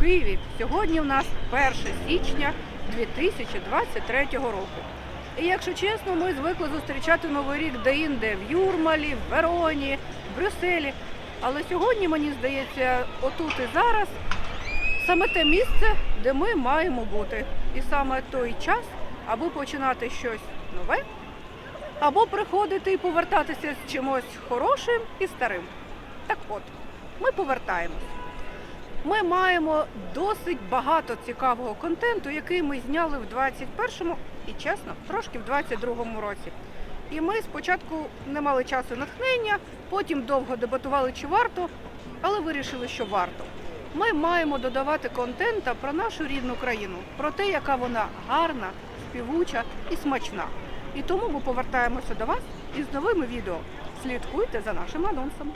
Києві. Сьогодні у нас 1 січня 2023 року. І якщо чесно, ми звикли зустрічати Новий рік де-інде в Юрмалі, в Вероні, в Брюсселі. Але сьогодні, мені здається, отут і зараз саме те місце, де ми маємо бути. І саме той час, аби починати щось нове, або приходити і повертатися з чимось хорошим і старим. Так от, ми повертаємось. Ми маємо досить багато цікавого контенту, який ми зняли в 21-му і чесно, трошки в 22-му році. І ми спочатку не мали часу натхнення, потім довго дебатували, чи варто, але вирішили, що варто. Ми маємо додавати контента про нашу рідну країну, про те, яка вона гарна, співуча і смачна. І тому ми повертаємося до вас із новими відео. Слідкуйте за нашим анонсом.